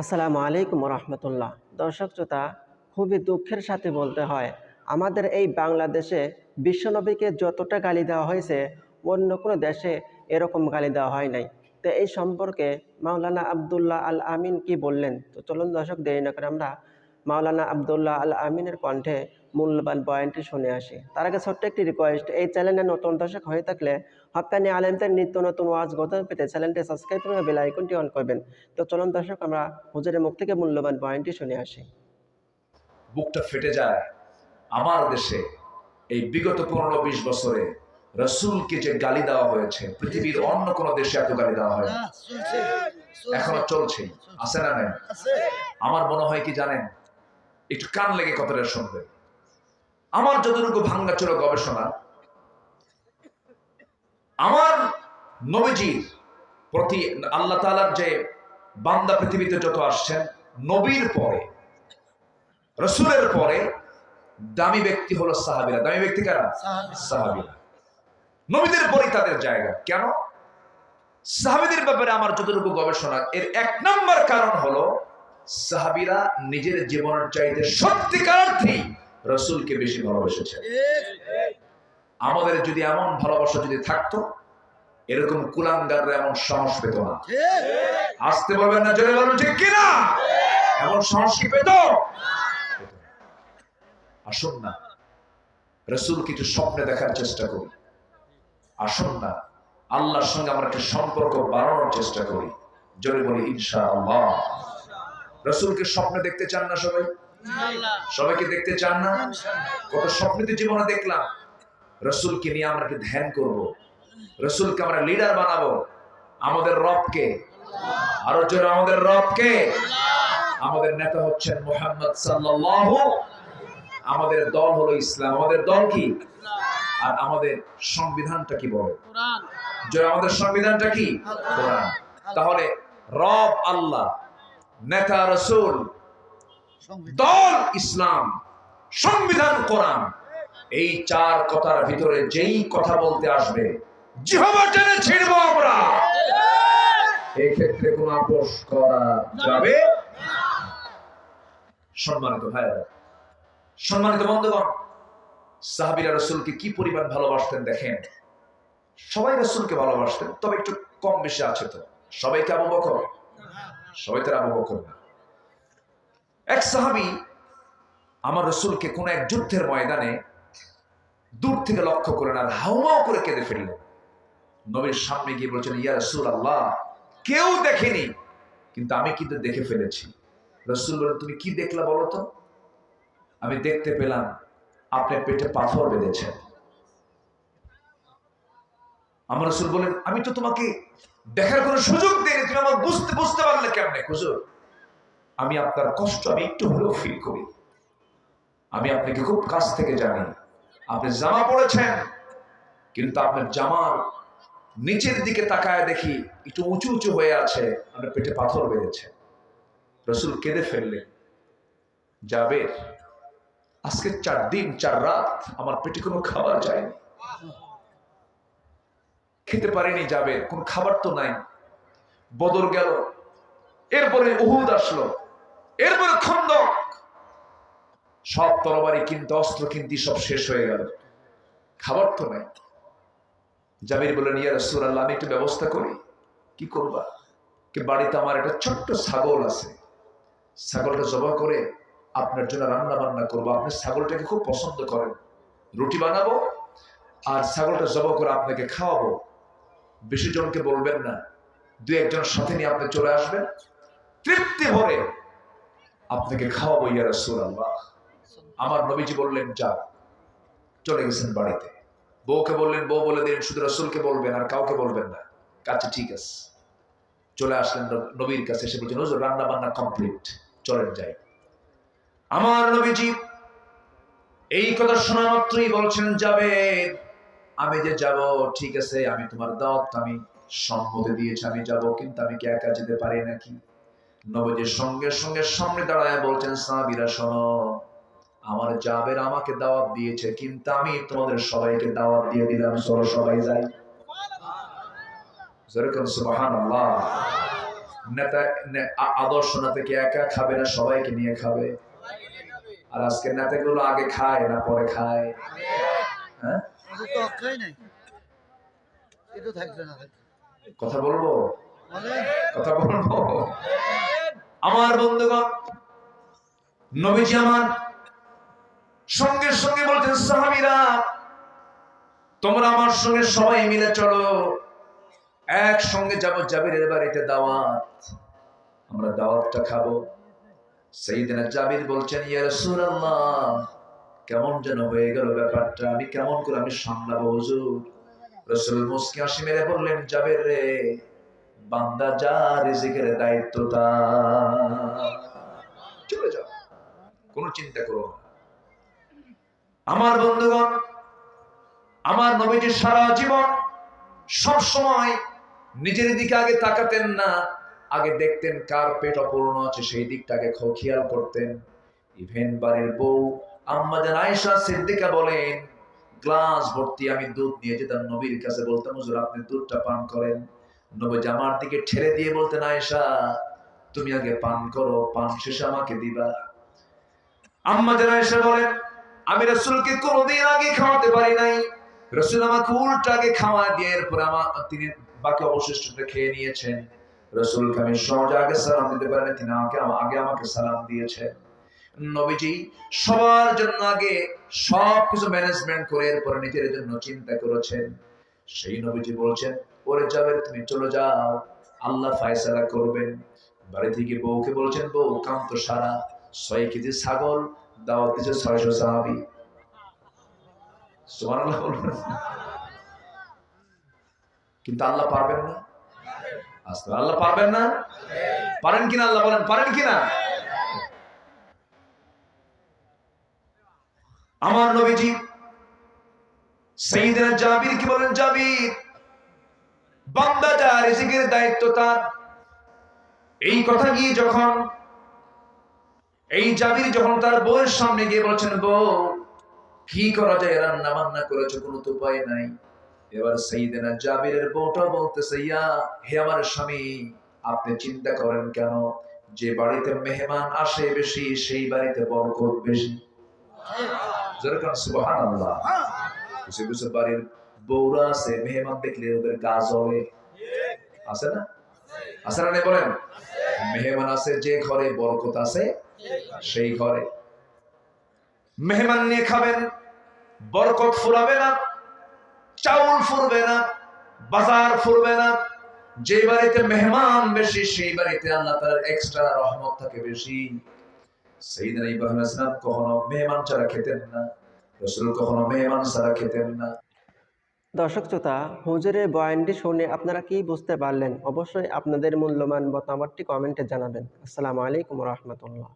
আসসালামু আলাইকুম রহমতুল্লাহ দর্শক শ্রোতা, খুবই দুঃখের সাথে বলতে হয়, আমাদের এই বাংলাদেশে বিশ্বনবীকে যতটা গালি দেওয়া হয়েছে, অন্য কোনো দেশে এরকম গালি দেওয়া হয় নাই। তো এই সম্পর্কে মাওলানা আবদুল্লাহ আল আমিন কি বললেন? তো চলুন দর্শক, দেরি না করে আমরা মাওলানা আবদুল্লাহ আল আমিনের কণ্ঠে মূল্যবান বয়ানটি শুনে আসি। তার আগে ছোট্ট একটি রিকোয়েস্ট এই চ্যানেলে নতুন দর্শক হয়ে থাকলে হকানি আলেমদের নিত্য নতুন ওয়াজ গত পেতে চ্যানেলটি সাবস্ক্রাইব করে বেল আইকনটি অন করবেন। তো চলুন দর্শক আমরা হুজুরের মুখ থেকে মূল্যবান পয়েন্টটি শুনে আসি। বুকটা ফেটে যায়। আমার দেশে এই বিগত পনেরো বিশ বছরে রসুলকে যে গালি দেওয়া হয়েছে পৃথিবীর অন্য কোন দেশে এত গালি দেওয়া হয় এখনও চলছে আছে না নাই? আমার মনে হয় কি জানেন? একটু কান লেগে কথাটা শুনবে আমার যতটুকু ভাঙ্গাচোরা গবেষণা আমার নবীজির প্রতি আল্লাহ তালার যে বান্দা পৃথিবীতে যত আসছেন নবীর পরে রসুলের পরে দামি ব্যক্তি হলো সাহাবিরা। দামি ব্যক্তি কারা? সাহাবিরা। নবীদের পরেই তাদের জায়গা। কেন? সাহাবিদের ব্যাপারে আমার যতটুকু গবেষণা এর এক নম্বর কারণ হলো সাহাবিরা নিজের জীবনের চাইতে সত্যিকার অর্থেই রসুলকে বেশি ভালোবেসেছে। আমাদের যদি এমন ভালোবাসা যদি থাকতো এরকম কুলাঙ্গাররা এমন সাহস পেত না। আসতে বলবেন না জোরে বলুন ঠিক কিনা? এমন সাহস কি পেত? আসুন না। রসুল কিছু স্বপ্নে দেখার চেষ্টা করি। আসুন না। আল্লাহর সঙ্গে আমরা একটা সম্পর্ক বাড়ানোর চেষ্টা করি। জোরে বলি ইনশা আল্লাহ রসুলকে স্বপ্নে দেখতে চান না সবাই? সবাইকে দেখতে চান না? কত স্বপ্নিত জীবনে দেখলাম। রসুলকে নিয়ে আমরা একটু ধ্যান করব। রসুলকে আমরা লিডার বানাবো। আমাদের রবকে। আরও জোরে, আমাদের রবকে। আমাদের নেতা হচ্ছেন মোহাম্মদ সাল্লাল্লাহু। আমাদের দল হলো ইসলাম। আমাদের দল কি? আর আমাদের সংবিধানটা কি বলে? যে আমাদের সংবিধানটা কি? তাহলে রব আল্লাহ, নেতা রসুল দল ইসলাম, সংবিধান, কোরআন। এই চার কথার ভিতরে যেই কথা বলতে আসবে জিহবা টেনে ছিড়বো কোন আপোষ করা যাবে? সম্মানিত ভাইরা সম্মানিত বন্ধুগণ, সাহাবিরা রসুলকে কি পরিমাণ ভালোবাসতেন দেখেন? সবাই রসুলকে ভালোবাসতেন, তবে একটু কম বেশি আছে তো। সবাইকে আবু বকর? সবাই তো আর আবু বকর না। এক সাহাবি আমার রসুলকে কোন এক যুদ্ধের ময়দানে দূর থেকে লক্ষ্য করেন আর হাউমাও করে কেঁদে ফেললেন। নবীর সামনে গিয়ে বলছেন, ইয়া রসুল আল্লাহ কেউ দেখেনি। কিন্তু আমি কিন্তু দেখে ফেলেছি। রসুল বলেন তুমি কি দেখলা বলো তো? আমি দেখতে পেলাম, আপনার পেটে পাথর বেঁধেছেন আমার রসুল বলেন আমি তো তোমাকে দেখার কোনো সুযোগ দিইনি, তুমি আমার বুঝতে বুঝতে পারলে কেমনে, হুজুর? আমি আপনার কষ্ট আমি একটু হলেও ফিল করি। আমি আপনাকে খুব কাছ থেকে জানি। আপনি জামা পড়েছেন, কিন্তু আপনার জামার নিচের দিকে তাকায় দেখি একটু উঁচু উঁচু হয়ে আছে, আপনার পেটে পাথর বেঁধেছে। রসুল কেঁদে ফেললেন যাবে আজকে চার দিন, চার রাত আমার পেটে কোনো খাবার যায়নি। খেতে পারিনি যাবে কোন খাবার তো নাই। বদর গেল, এরপরে উহুদ আসলো। এরপরে খন্দক। সব তরবারি কিনতে, অস্ত্র কিনতে সব শেষ হয়ে গেল। খাবার তো নাই। জামির বললেন, ইয়া রসুল আল্লাহ আমি একটু ব্যবস্থা করি। কি করবা? কি বাড়িতে আমার একটা ছোট্ট ছাগল আছে। ছাগলটা জবা করে আপনার জন্য রান্না বান্না করব। আপনি ছাগলটাকে খুব পছন্দ করেন। রুটি বানাবো আর ছাগলটা জবা করে আপনাকে খাওয়াবো। বেশি জনকে বলবেন না। দু একজন সাথে নিয়ে আপনি চলে আসবেন। তৃপ্তি ভরে আপনাকে খাওয়াবো ইয়া রসুল আল্লাহ আমার নবীজি বললেন যা। চলে গেছেন বাড়িতে। বউকে বললেন বউ বলে দিলেন শুধু রসুলকে বলবেন আর কাউকে বলবেন না। কাছে ঠিক আছে। চলে আসলেন নবীর কাছে এসে বলছেন হুজুর রান্না বান্না কমপ্লিট চলেন যাই। আমার নবীজি এই কথা শোনা মাত্রই বলছেন যাবে। আমি যে যাব ঠিক আছে আমি তোমার দাওয়াত আমি সম্মতি দিয়েছি আমি যাব কিন্তু আমি কি একা যেতে পারি নাকি? নবীজির সঙ্গে সঙ্গে সামনে দাঁড়ায় বলছেন সাহাবীরা শোনো আমার জাবের আমাকে দাওয়াত দিয়েছে কিন্তু আমি তোমাদের সবাইকে দাওয়াত দিয়ে দিলাম। চলো সবাই যাই। নেতা নে- আদর্শ একা খাবে না সবাইকে নিয়ে খাবে। আর আজকে নেতাগুলো আগে খায় না পরে খায়? হ্যাঁ? কথা বলব? কথা বলব? আমার বন্ধুগণ, নবীজি আমার সঙ্গে সঙ্গে বলছেন, সাহাবীরা, তোমরা আমার সঙ্গে সবাই মিলে চলো। একসঙ্গে যাব জাবিরের বাড়িতে দাওয়াত। আমরা দাওয়াতটা খাব। সেই দিনে জাবির বলছেন, ইয়া রাসূলুল্লাহ, কেমন যেন হয়ে গেল ব্যাপারটা। আমি কেমন করে আমি সামলাবো হুজুর? রসুল মুসকি হাসি মেরে বললেন, জাবের রে বান্দা যা রিজিকের দায়িত্ব তার। চলে যাও। কোনো চিন্তা করো আমার বন্ধুগণ, আমার নবীজি সারা জীবন সব সময় নিজের দিকে আগে তাকাতেন না, আগে দেখতেন কার পেট অপূর্ণ আছে, সেই দিকটাকে খেয়াল করতেন। ইভেন বাড়ির বউ আম্মাদের আয়েশা সিদ্দিকা বলেন, গ্লাস ভর্তি আমি দুধ নিয়ে যেতাম নবীর কাছে। বলতাম, হুজুর, আপনি দুধটা পান করেন। নবী আমার দিকে ঠেলে দিয়ে বলতেন, আয়েশা, তুমি আগে পান করো, পান শেষে আমাকে দিবা। আম্মাদের আয়েশা বলেন, আমি রসুলকে কোনোদিন আগে খাওয়াতে পারি নাই। রসুল আমাকে উল্টা আগে খাওয়া দিয়ে এরপর আমার তিনি বাকি অবশিষ্টটা খেয়ে নিয়েছেন। রসুলকে আমি সহজে আগে সালাম দিতে পারি না তিনি আমাকে, আগে আমাকে সালাম দিয়েছেন। নবীজি সবার জন্য আগে সব কিছু ম্যানেজমেন্ট করে এরপর নিজের জন্য চিন্তা করেছেন। সেই নবীজি বলছেন ওরে যাবে, তুমি চলে যাও। আল্লাহ ফায়সালা করবেন। বাড়ি থেকে বউকে বলছেন, বউ, কান্ত সারা, ছয় কেজি ছাগল, দাওয়াত দিচ্ছে ছয়শো সাহাবি। কিন্তু আল্লাহ পারবেন না। আসতে, আল্লাহ পারবেন না? পারেন কিনা আল্লাহ বলেন, পারেন কিনা? আমার নবীজি সেইদিনা জাবির কি বলেন, জাবির বান্দা যা রিজিকের দায়িত্ব তার। এই কথা গিয়ে যখন এই জাবির যখন তার বউয়ের সামনে গিয়ে বলছেন বউ কি করা যায়? রান্না বান্না করেছ কোনো তো উপায় নাই। এবার সেইদিনা জাবিরের বউটা বলতেছে ইয়া হে আমার স্বামী আপনি চিন্তা করেন কেন? যে বাড়িতে মেহমান আসে বেশি সেই বাড়িতে বরকত বেশি। যেরকম সুবহানাল্লাহ। কিছু কিছু বাড়ির বউরা আছে, মেহমান দেখলে ওদের গা জ্বলে। আছে না? আছে না বলেন? মেহমান আছে যে ঘরে বরকত আছে, সেই ঘরে। মেহমান নিয়ে খাবেন, বরকত ফুরাবে না, চাউল ফুরবে না, বাজার ফুরবে না। যে বাড়িতে মেহমান বেশি, সেই বাড়িতে আল্লাহ তার এক্সট্রা রহমত থাকে বেশি। সেইদিন ইব্রাহিম ইসলাম কখনো মেহমান ছাড়া খেতেন না, রসুল কখনো মেহমান ছাড়া খেতেন না। দর্শক শ্রোতা, হুজুরের বয়ানটি শুনে আপনারা কি বুঝতে পারলেন? অবশ্যই আপনাদের মূল্যবান মতামতটি কমেন্টে জানাবেন। আসসালামু আলাইকুম রহমতুল্লাহ।